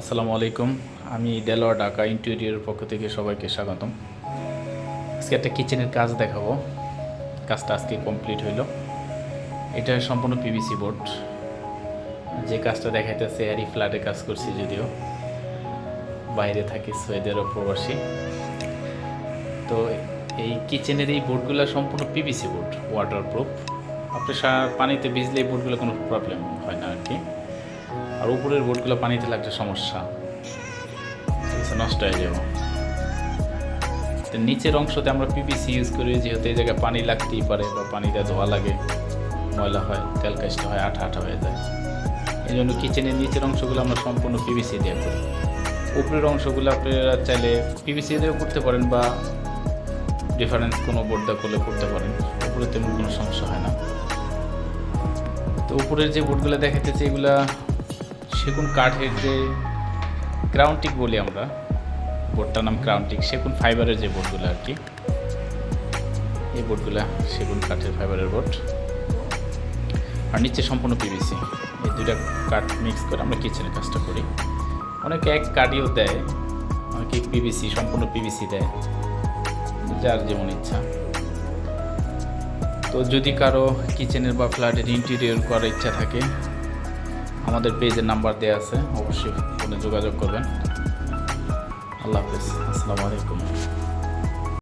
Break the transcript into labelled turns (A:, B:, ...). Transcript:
A: আসসালামু আলাইকুম। আমি দেলোয়ার ঢাকা ইন্টেরিয়র পক্ষ থেকে সবাইকে স্বাগতম। আজকে একটা কিচেনের কাজ দেখাবো। কাজটা আজকে কমপ্লিট হইল। এটা সম্পূর্ণ পিভিসি বোর্ড যে কাজটা দেখাইতেছে আরই ফ্ল্যাটে কাজ করছি যদিও। বাইরে থাকি সুয়েদেরও প্রবাসী তো এই কিচেনের এই বোর্ডগুলো সম্পূর্ণ পিভিসি বোর্ড ওয়াটারপ্রুফ আপনি পানিতে ভিজলে এই বোর্ডগুলো কোনো প্রবলেম হয় না আর কি। আর উপরের বোর্ডগুলো পানিতে লাগছে, সমস্যা। নষ্ট হয়ে যাবে। তো নিচের অংশতে আমরা পিপিসি ইউজ করি, যেহেতু এই জায়গায় পানি লাগতেই পারে বা পানিতে ধোয়া লাগে, ময়লা হয়, তেল কাজটা হয়, আঠা আঠা হয়ে যায়। এই জন্য কিচেনের নিচের অংশগুলো আমরা সম্পূর্ণ পিভিসি দিয়ে করি। উপরের অংশগুলো আপনারা চাইলে পিভিসি দিয়েও করতে পারেন বা ডিফারেন্স কোনো বোর্ড দিয়ে করলে করতে পারেন। উপরে তেমন কোনো সমস্যা হয় না। তো উপরের যে বোর্ডগুলো দেখাতেছে এগুলা সেগুন কাঠের যে ক্রাউন্টিক বলি আমরা, বোর্ডটার নাম ক্রাউন্টিক সেগুন ফাইবারের যে বোর্ডগুলো আর কি, এই বোর্ডগুলা সেগুন কাঠের ফাইবারের বোর্ড। আর নিচে সম্পূর্ণ পিভিসি এই দুইটা কাঠ মিক্স করে আমরা কিচেনের কাজটা করি। অনেকে এক কাঠিও দেয়, অনেকে পিভিসি সম্পূর্ণ পিভিসি দেয়, যার যেমন ইচ্ছা। তো যদি কারও কিচেনের বা ফ্ল্যাটের ইন্টেরিয়র করার ইচ্ছা থাকে আমাদের পেজের নাম্বার দেওয়া আছে অবশ্যই ফোনে যোগাযোগ করবেন। আল্লাহ হাফেজ। আসসালামু আলাইকুম।